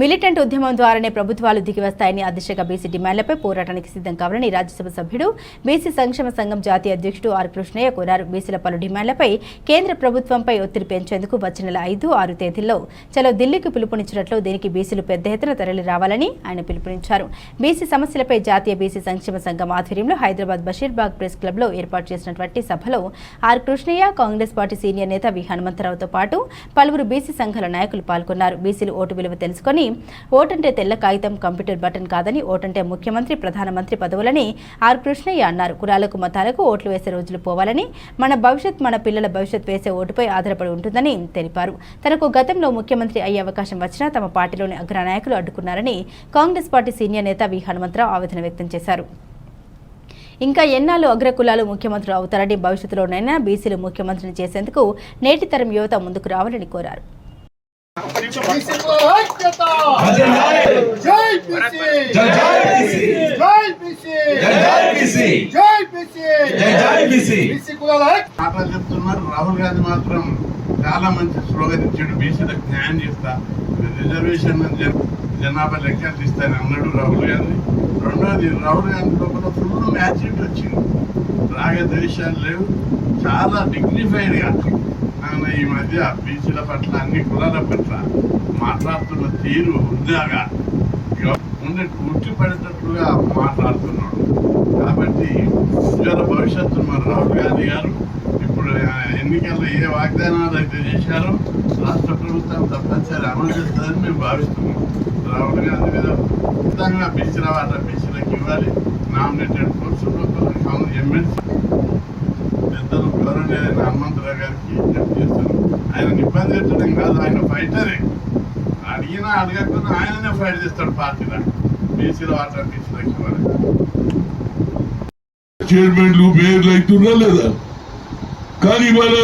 Militant ఉద్యమం ద్వారానే ప్రభుత్వాలు దిగివస్తాయని ఆ బీసీ డిమాండ్లపై పోరాటానికి సిద్ధం కావాలని రాజ్యసభ సభ్యుడు బీసీ సంక్షేమ సంఘం జాతీయ అధ్యక్షుడు ఆర్ కృష్ణయ్య కోరారు. బీసీల పలు డిమాండ్లపై కేంద్ర ప్రభుత్వంపై ఒత్తిడి పెంచేందుకు వచ్చే నెల ఐదు ఆరు తేదీల్లో చలో ఢిల్లీకి పిలుపునిచ్చినట్లు దీనికి బీసీలు పెద్ద ఎత్తున తరలి రావాలని ఆయన పిలుపునిచ్చారు. బీసీ సమస్యలపై జాతీయ బీసీ సంక్షేమ సంఘం ఆధ్వర్యంలో హైదరాబాద్ బషీర్బాగ్ ప్రెస్ క్లబ్లో ఏర్పాటు చేసినటువంటి సభలో R Krishnaiah Congress party senior నేత వి హనుమంతరావుతో పాటు పలువురు బీసీ సంఘాల నాయకులు పాల్గొన్నారు. బీసీలు ఓటు విలువ తెలుసుకొని ఓటంటే తెల్ల కాగితం కంప్యూటర్ బటన్ కాదని ఓటంటే ముఖ్యమంత్రి ప్రధానమంత్రి పదవులని ఆర్ కృష్ణయ్య అన్నారు. కులాలకు మతాలకు ఓట్లు వేసే రోజులు పోవాలని మన భవిష్యత్ మన పిల్లల భవిష్యత్ వేసే ఓటుపై ఆధారపడి ఉంటుందని తెలిపారు. తనకు గతంలో ముఖ్యమంత్రి అయ్యే అవకాశం వచ్చినా తమ పార్టీలోని అగ్రనాయకులు అడ్డుకున్నారని కాంగ్రెస్ పార్టీ సీనియర్ నేత వి. హనుమంతరావు ఆవేదన వ్యక్తం చేశారు. ఇంకా ఎన్నాళ్ళు అగ్రకులాలు ముఖ్యమంత్రులు అవుతారని భవిష్యత్తులోనైనా బీసీలు ముఖ్యమంత్రిని చేసేందుకు నేటి తరం యువత ముందుకు రావాలని కోరారు. చెప్తున్నారు రాహుల్ గాంధీ మాత్రం చాలా మంచి స్లోగన్ ఇచ్చాడు బీసీలకు. న్యాయం చేస్తా రిజర్వేషన్ జనాభా లెక్కలు తీస్తాను అన్నాడు రాహుల్ గాంధీ రెండోది రాహుల్ గాంధీ లోపల ఫుల్ మ్యాచ్యూరిటీ వచ్చింది రాగద్వేషాలు లేవు చాలా డిగ్నిఫైడ్గా ఆయన ఈ మధ్య బీసీల పట్ల అన్ని కులాల పట్ల మాట్లాడుతున్న తీరు హుందాగా ముందు ఉట్టి పడేటట్లుగా మాట్లాడుతున్నాడు. కాబట్టి ఉజ్వల భవిష్యత్తు మన రాహుల్ గాంధీ గారు ఇప్పుడు ఎన్నికల్లో ఏ వాగ్దానాలు అయితే చేశారో రాష్ట్ర ప్రభుత్వం తప్పనిసరి అమలు చేస్తుందని మేము భావిస్తున్నాం. రాహుల్ గాంధీ మీద ఖచ్చితంగా బీసీల వాళ్ళ బీసీలకు ఇవ్వాలి. నామినేటెడ్ పోస్టులు ఎమ్మెల్సీ పెద్దలు గౌరవనీయ హనుమంతరావు గారికి విజ్ఞప్తి చేస్తాను ఆయన ఇబ్బంది పెట్టడం కాదు ఆయన ఫైటరే. అడిగినా అడగకుండా ఆయననే ఫైట్ చేస్తాడు పార్టీలో. బీసీలో వాటా బీసీలకు ఇవ్వాలి చైర్మన్లు మేయర్లు అవుతున్నా లేదా? కానీ ఇవాళ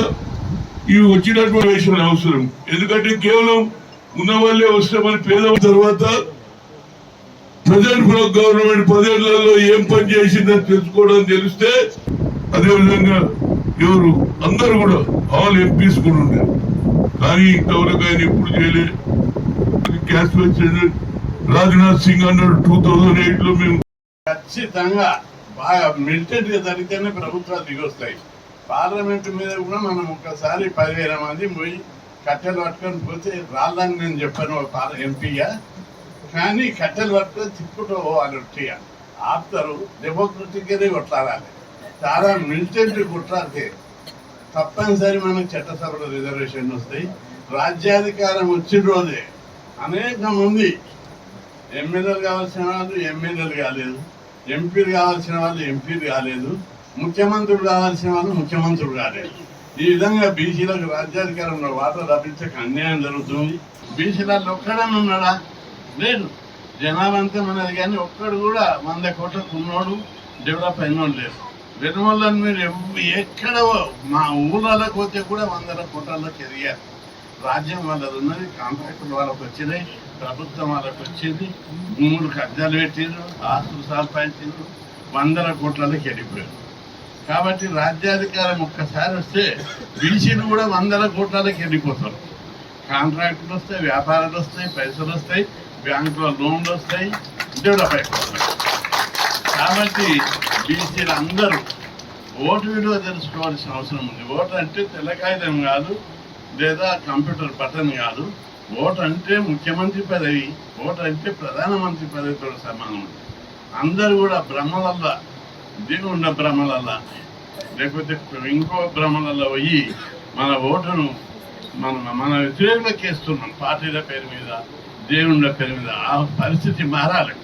ఇవి వచ్చినటువంటి విషయం అవసరం. ఎందుకంటే కేవలం ఉన్న వాళ్ళే వస్తామని పేద తర్వాత ప్రజెంట్ గవర్నమెంట్ పదేళ్ళలో ఏం పని చేసిందని తెలుసుకోవడం తెలిస్తే అదేవిధంగా ఎవరు? అందరూ కూడా. ఆల్ ఎంపీస్ కూడా ఉన్నారు కానీ ఇంతవరకు ఆయన ఎప్పుడు చేయలే క్యాష్ వచ్చాడు రాజ్నాథ్ సింగ్ అన్నాడు టూ థౌజండ్ ఎయిట్లో మేము ఖచ్చితంగా బాగా మిలిటెంట్గా జరిగితేనే ప్రభుత్వాలు దిగొస్తాయి పార్లమెంట్ మీద కూడా మనం ఒక్కసారి పదివేల మంది పోయి కట్టెలు పట్టుకొని పోతే రాళ్ళని నేను చెప్పాను ఒక పార్ ఎంపీగా. కానీ కట్టెలు పట్టుకొని తిప్పుటూ పోవాలి ఒట్టిగా. ఆపుతారు డెమోక్రటిక్గానే కొట్లాడాలి. చాలా మిలిటెంట్ కుట్రాకే తప్పనిసరి మనకు చట్టసభలో రిజర్వేషన్ వస్తాయి. రాజ్యాధికారం వచ్చిన రోజే అనేక మంది ఎమ్మెల్యేలు కావాల్సిన వాళ్ళు ఎమ్మెల్యేలు కాలేదు. ఎంపీలు కావాల్సిన వాళ్ళు ఎంపీలు కాలేదు. ముఖ్యమంత్రులు కావాల్సిన వాళ్ళు ముఖ్యమంత్రులు కాలేదు. ఈ విధంగా బీసీలకు రాజ్యాధికారంలో వాటా లభించక అన్యాయం జరుగుతుంది. బీసీలలో ఒక్కడని ఉన్నాడా? లేదు. జనాభా అంతా మనది కానీ ఒక్కడు కూడా వంద కోట్లకు ఉన్నోడు డెవలప్ అయినోడు లేదు. వెనుమల్లని మీరు ఎక్కడ మా ఊళ్ళలోకి పోతే కూడా వందల కోట్లలోకి ఎదిగారు రాజ్యం వాళ్ళది ఉన్నది కాంట్రాక్టర్ వాళ్ళకి వచ్చినాయి ప్రభుత్వం వాళ్ళకి వచ్చింది భూములు కబ్జాలు పెట్టిండ్రు ఆస్తులు సంపాదించిండ్రు వందల కోట్లలోకి వెళ్ళిపోయారు కాబట్టి రాజ్యాధికారం ఒక్కసారి వస్తే విడిచిలు కూడా వందల కోట్లలోకి వెళ్ళిపోతారు కాంట్రాక్టులు వస్తాయి వ్యాపారాలు వస్తాయి పైసలు వస్తాయి బ్యాంకులో లోన్లు వస్తాయి డెవలప్ అయిపోతాయి. కాబట్టి బీసీలు అందరూ ఓటు విలువ తెలుసుకోవాల్సిన అవసరం ఉంది. ఓటు అంటే తెల్ల కాదు లేదా కంప్యూటర్ బటన్ కాదు. ఓటు అంటే ముఖ్యమంత్రి పదవి ఓటు అంటే ప్రధానమంత్రి పదవితో సమానం అందరూ కూడా భ్రమలల్లా ఉన్న భ్రమలల్లా లేకపోతే ఇంకో భ్రమలలో పోయి మన ఓటును మన మన వ్యతిరేకులకు వేస్తున్నాం పార్టీల పేరు మీద దేవుళ్ళ పేరు మీద. ఆ పరిస్థితి మారాలి.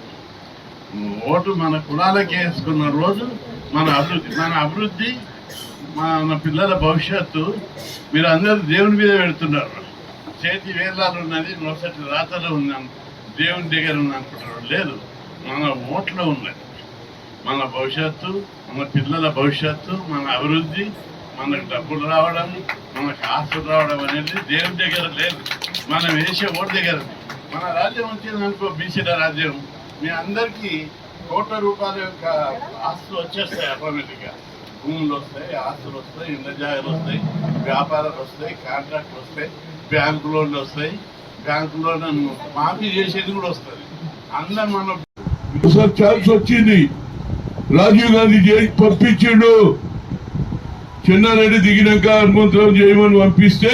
ఓటు మన కులాలకి వేసుకున్న రోజు మన అభివృద్ధి మన అభివృద్ధి మన పిల్లల భవిష్యత్తు మీరు అందరూ దేవుని మీద పెడుతున్నారు. చేతి వేలాలు ఉన్నది నొసటి రాతలు ఉన్నాను దేవుని దగ్గర ఉన్న అనుకుంటున్నారు. లేదు మన ఓట్లో ఉన్నది. మన భవిష్యత్తు మన పిల్లల భవిష్యత్తు మన అభివృద్ధి మనకు డబ్బులు రావడం మనకు ఆస్తులు రావడం అనేది దేవుని దగ్గర లేదు. మనం వేసే ఓటు దగ్గర మన రాజ్యం వచ్చిందనుకో బీసీల రాజ్యం. మీ అందరికీ కోట్ల రూపాయల యొక్క ఆస్తులు వచ్చేస్తాయి ఆటోమేటిక్గా భూములు వస్తాయి ఆస్తులు వస్తాయి ఇంద్రజాయలు వస్తాయి వ్యాపారాలు వస్తాయి కాంట్రాక్ట్లు వస్తాయి బ్యాంకు లోన్లు వస్తాయి. బ్యాంకులో లోన్ మాఫీ చేసేది కూడా వస్తుంది. అందరు మన ఒకసారి ఛాన్స్ వచ్చింది. రాజీవ్ గాంధీ చేసి పంపించిండు. చెన్నారెడ్డి దిగినాక హనుమంతరావు చేయమని పంపిస్తే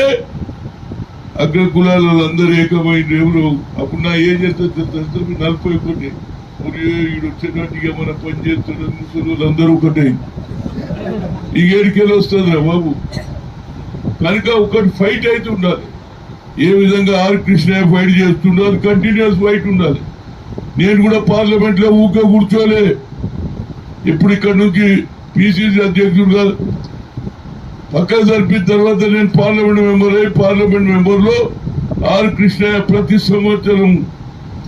అగ్ర కులాల వాళ్ళందరూ ఏకమైన ఎవరు అప్పుడు నా ఏం చేస్తారు నలభై ఒకటి. మరి ఈడు వచ్చినట్టుగా మన పని చేస్తున్న ముసలి అందరూ ఒకటే. ఈ ఏడికెళ్ళి వస్తుందిరా బాబు. కనుక ఒకటి ఫైట్ అయితే ఉండాలి. ఏ విధంగా ఆర్ కృష్ణ ఫైట్ చేస్తుండాలి? కంటిన్యూస్ ఫైట్ ఉండాలి. నేను కూడా పార్లమెంట్లో ఊకే కూర్చోలే. ఇప్పుడు ఇక్కడ నుంచి పిసిసి అధ్యక్షుడుగా పక్కన జరిపిన తర్వాత నేను పార్లమెంట్ మెంబర్ అయ్యి పార్లమెంట్ మెంబర్లో ఆర్ కృష్ణయ్య ప్రతి సంవత్సరం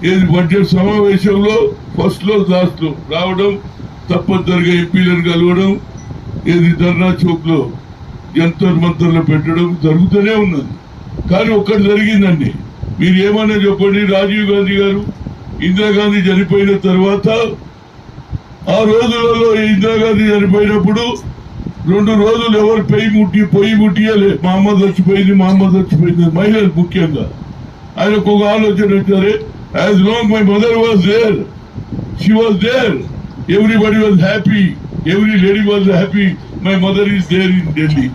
ఏది బడ్జెట్ సమావేశంలో ఫస్ట్లో లాస్ట్ రావడం తప్పనిసరిగా ఎంపీలను కలవడం ఏది ధర్నా చౌక్లో జంతర్ మంతర్లో పెట్టడం జరుగుతూనే ఉన్నది. కానీ ఒక్కటి జరిగిందండి. మీరు ఏమన్నా చెప్పండి రాజీవ్ గాంధీ గారు ఇందిరాగాంధీ చనిపోయిన తర్వాత ఆ రోజులలో ఇందిరాగాంధీ చనిపోయినప్పుడు రెండు రోజులు ఎవరు పెయి ముట్టి పొయ్యి ముట్టియలే. మా అమ్మ చచ్చిపోయింది మా అమ్మ చచ్చిపోయింది. మహిళలు ముఖ్యంగా. ఆయనకు ఒక ఆలోచన వచ్చారు as long my mother was there she was there everybody was happy every lady was happy my mother is there in Delhi